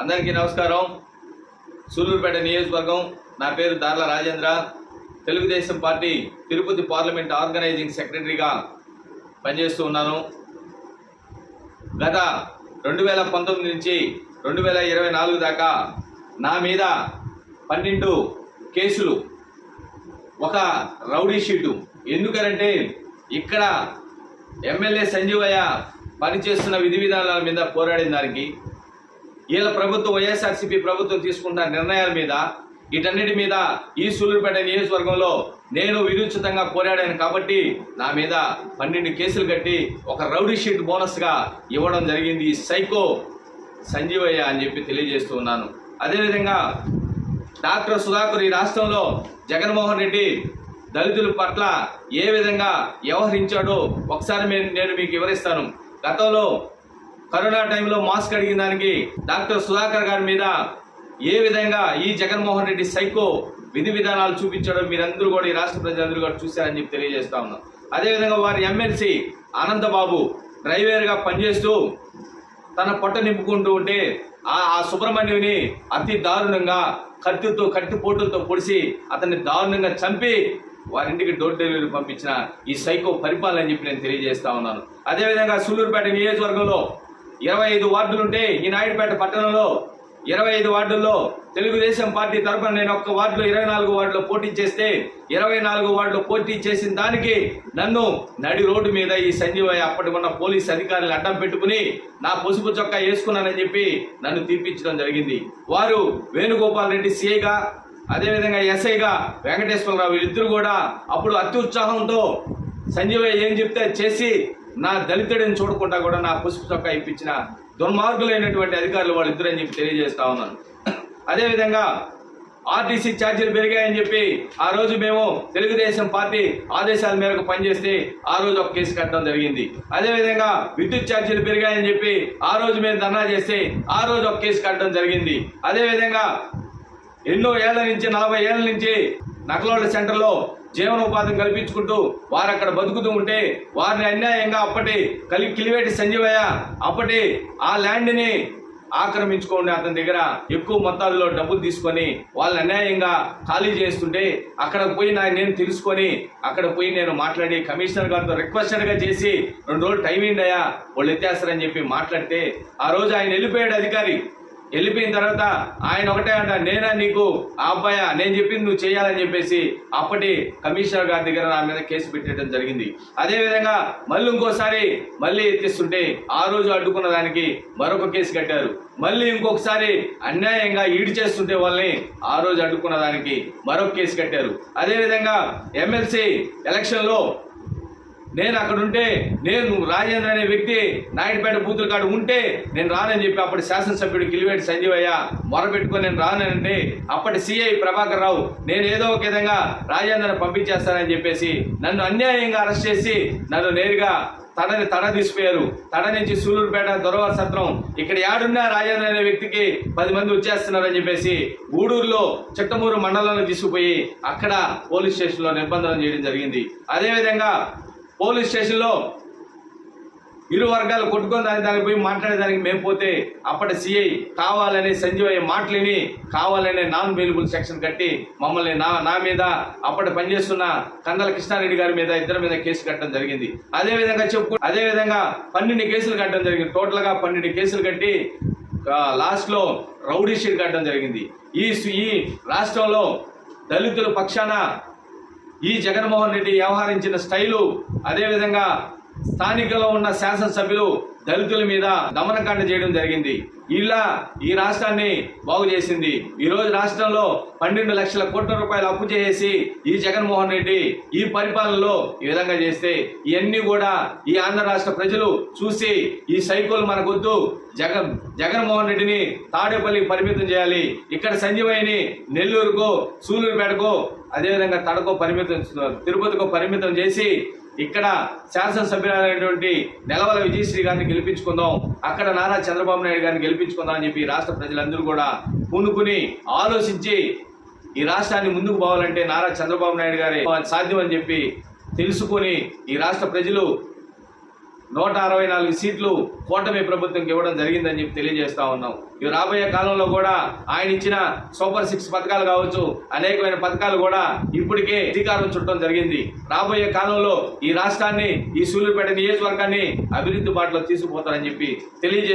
అందరికీ నమస్కారం. సూలూరుపేట నియోజకవర్గం నా పేరు Darla Rajendra. Telugu Desam party Tirupati parliament organizing సెక్రటరీగా పనిచేస్తూ ఉన్నాను. గత రెండు వేల పంతొమ్మిది నుంచి రెండు వేల ఇరవై నాలుగు దాకా నా మీద పన్నెండు కేసులు ఒక రౌడీ షీటు. ఎందుకనంటే ఇక్కడ ఎమ్మెల్యే సంజీవయ్య పనిచేస్తున్న విధి విధానాల మీద పోరాడిన దానికి వీళ్ళ ప్రభుత్వం వైఎస్ఆర్సీపీ ప్రభుత్వం తీసుకున్న నిర్ణయాల మీద వీటన్నిటి మీద ఈ సూలూరుపేట నియోజకవర్గంలో నేను విరుచితంగా పోరాడాను కాబట్టి నా మీద పన్నెండు కేసులు కట్టి ఒక రౌడీ షీట్ బోనస్గా ఇవ్వడం జరిగింది. ఈ సైకో సంజీవయ్య అని చెప్పి తెలియజేస్తూ ఉన్నాను. అదేవిధంగా డాక్టర్ సుధాకర్ ఈ రాష్ట్రంలో జగన్మోహన్ రెడ్డి దళితుల పట్ల ఏ విధంగా వ్యవహరించాడో ఒకసారి నేను మీకు వివరిస్తాను. గతంలో కరోనా టైంలో మాస్క్ అడిగిన దానికి డాక్టర్ సుధాకర్ గారి మీద ఏ విధంగా ఈ జగన్మోహన్ రెడ్డి సైకో విధి విధానాలు చూపించడం మీరందరూ కూడా ఈ రాష్ట్ర ప్రజలందరూ కూడా చూశారని చెప్పి తెలియజేస్తా ఉన్నాం. అదేవిధంగా వారి ఎమ్మెల్సీ అనంతబాబు డ్రైవర్గా పనిచేస్తూ తన పొట్ట నింపుకుంటూ ఉంటే ఆ ఆ సుబ్రహ్మణ్యుని అతి దారుణంగా కత్తితో కట్టి పోటులతో పొడిచి అతన్ని దారుణంగా చంపి వారింటికి డోర్ డెలివరీ పంపించిన ఈ సైకో పరిపాలన అని చెప్పి నేను తెలియజేస్తా ఉన్నాను. అదేవిధంగా సూలూరుపేట నియోజకవర్గంలో ఇరవై ఐదు వార్డులుంటే ఈ నాయుడుపేట పట్టణంలో ఇరవై ఐదు వార్డుల్లో తెలుగుదేశం పార్టీ తరఫున నేను ఒక్క వార్డులో ఇరవై నాలుగు వార్డులో పోటీ చేస్తే ఇరవై నాలుగు వార్డులో పోటీ చేసిన దానికి నన్ను నడి రోడ్డు మీద ఈ సంజీవయ్య అప్పటి ఉన్న పోలీస్ అధికారులు అడ్డం పెట్టుకుని నా పసుపు చొక్కా వేసుకున్నానని చెప్పి నన్ను తీర్పించడం జరిగింది. వారు వేణుగోపాల్ రెడ్డి సిఐగా అదేవిధంగా ఎస్ఐగా వెంకటేశ్వరరావు వీళ్ళిద్దరు కూడా అప్పుడు అత్యుత్సాహంతో సంజీవయ్య ఏం చెప్తే చేసి నా దళితుడిని చూడకుండా కూడా నా పసుపు చొక్కా ఇప్పించిన దుర్మార్గులైనటువంటి అధికారులు వాళ్ళిద్దరు అని చెప్పి తెలియజేస్తా ఉన్నాను. అదేవిధంగా ఆర్టీసీ ఛార్జీలు పెరిగాయని చెప్పి ఆ రోజు మేము తెలుగుదేశం పార్టీ ఆదేశాల మేరకు పనిచేస్తే ఆ రోజు ఒక కేసు కట్టడం జరిగింది. అదేవిధంగా విద్యుత్ ఛార్జీలు పెరిగాయని చెప్పి ఆ రోజు మేము ధర్నా చేస్తే ఆ రోజు ఒక కేసు కట్టడం జరిగింది. అదేవిధంగా ఎన్నో ఏళ్ళ నుంచి నలభై ఏళ్ళ నుంచి నకలోళ్ళ సెంటర్లో జీవనోపాధిని కల్పించుకుంటూ వారు అక్కడ బతుకుతూ ఉంటే వారిని అన్యాయంగా అప్పటి కలి కిలివేటి సంజీవయ్య అప్పటి ఆ ల్యాండ్ని ఆక్రమించుకోండి అతని దగ్గర. ఎక్కువ మొత్తాల్లో డబ్బులు తీసుకొని వాళ్ళని అన్యాయంగా ఖాళీ చేస్తుంటే అక్కడ పోయి నా నేను తెలుసుకొని అక్కడ పోయి నేను మాట్లాడి కమిషనర్ గారితో రిక్వెస్టెడ్గా చేసి రెండు రోజులు టైం అయ్యా వాళ్ళు ఎత్తేస్తారని చెప్పి మాట్లాడితే ఆ రోజు ఆయన వెళ్ళిపోయాడు అధికారి. వెళ్ళిపోయిన తర్వాత ఆయన ఒకటే అంట నేనా నీకు? ఆ అబ్బాయ? నేను చెప్పింది నువ్వు చేయాలని చెప్పేసి అప్పటి కమిషనర్ గారి దగ్గర నా మీద కేసు పెట్టడం జరిగింది. అదేవిధంగా మళ్ళీ ఇంకోసారి మళ్ళీ ఎత్తిస్తుంటే ఆ రోజు అడ్డుకున్న దానికి మరొక కేసు కట్టారు. మళ్ళీ ఇంకొకసారి అన్యాయంగా ఈడు చేస్తుంటే వాళ్ళని ఆ రోజు అడ్డుకున్న దానికి మరొక కేసు కట్టారు. అదేవిధంగా ఎమ్మెల్సీ ఎలక్షన్లో నేను అక్కడ ఉంటే నేను రాజేంద్ర అనే వ్యక్తి నాయుడుపేట బూతుల కాడ ఉంటే నేను రానని చెప్పి అప్పటి శాసనసభ్యుడు కిలివేటి సంజీవయ్య మొరపెట్టుకొని నేను రానంటే అప్పటి సిఐ ప్రభాకర్ రావు నేను ఏదో ఒక విధంగా రాజేంద్రని పంపించేస్తానని చెప్పేసి నన్ను అన్యాయంగా అరెస్ట్ చేసి నన్ను నేరుగా తడని తడ తీసిపోయారు. తడ నుంచి సూలూరుపేట దొరవారి సత్రం ఇక్కడ యాడున్నా రాజేంద్ర అనే వ్యక్తికి పది మంది వచ్చేస్తున్నారని చెప్పేసి గూడూరులో చిట్టమూరు మండలంలో తీసుకుపోయి అక్కడ పోలీస్ స్టేషన్లో నిర్బంధనం చేయడం జరిగింది. అదేవిధంగా పోలీస్ స్టేషన్లో ఇరు వర్గాలు కొట్టుకొని దాని దానికి పోయి మాట్లాడేదానికి మేము పోతే అప్పటి సిఐ కావాలని సంజీవయ్య మాటలిని కావాలనే నాన్ అవైలబుల్ సెక్షన్ కట్టి మమ్మల్ని నా నా మీద అప్పటి పనిచేస్తున్న కందల కృష్ణారెడ్డి గారి మీద ఇద్దరి మీద కేసు కట్టడం జరిగింది. అదే విధంగా చెప్పు అదే విధంగా పన్నెండు కేసులు కట్టడం జరిగింది. టోటల్గా పన్నెండు కేసులు కట్టి లాస్ట్లో రౌడీ షీట్ కట్టడం జరిగింది. ఈ ఈ రాష్ట్రంలో దళితుల పక్షాన ఈ జగన్మోహన్ రెడ్డి వ్యవహరించిన స్టైలు అదేవిధంగా స్థానికంలో ఉన్న శాసనసభ్యులు దళితుల మీద దమనకాండ చేయడం జరిగింది. ఇలా ఈ రాష్ట్రాన్ని బాగు చేసింది. ఈ రోజు రాష్ట్రంలో పన్నెండు లక్షల కోట్ల రూపాయలు అప్పు చేసి ఈ జగన్మోహన్ రెడ్డి ఈ పరిపాలనలో ఈ విధంగా చేస్తే ఇవన్నీ కూడా ఈ ఆంధ్ర రాష్ట్ర ప్రజలు చూసి ఈ సైకోలు మనకొద్దు. జగన్ జగన్మోహన్ రెడ్డిని తాడేపల్లికి పరిమితం చేయాలి. ఇక్కడ సంజీవయ్యని నెల్లూరుకో సూలూరుపేటకో అదేవిధంగా తడకో పరిమితం తిరుపతికో పరిమితం చేసి ఇక్కడ శాసనసభ్యులైనటువంటి నెలవల విజయశ్రీ గారిని గెలిపించుకుందాం. అక్కడ నారా చంద్రబాబు నాయుడు గారిని గెలిపి అని చెప్పి రాష్ట్ర ప్రజలందరూ కూడా పూనుకుని ఆలోచించి ఈ రాష్ట్రాన్ని ముందుకు పోవాలంటే నారా చంద్రబాబు నాయుడు గారి సాధ్యం అని చెప్పి తెలుసుకొని ఈ రాష్ట్ర ప్రజలు నూట అరవై నాలుగు సీట్లు కూటమి ప్రభుత్వంకి ఇవ్వడం జరిగిందని చెప్పి తెలియజేస్తా ఉన్నాం. ఇవి రాబోయే కాలంలో కూడా ఆయన ఇచ్చిన సూపర్ సిక్స్ పథకాలు కావచ్చు అనేకమైన పథకాలు కూడా ఇప్పటికే అధికారం చుట్టడం జరిగింది. రాబోయే కాలంలో ఈ రాష్ట్రాన్ని ఈ సూళ్ళూరుపేట నియోజకవర్గాన్ని అభివృద్ధి బాటలో తీసుకుపోతారని చెప్పి తెలియజే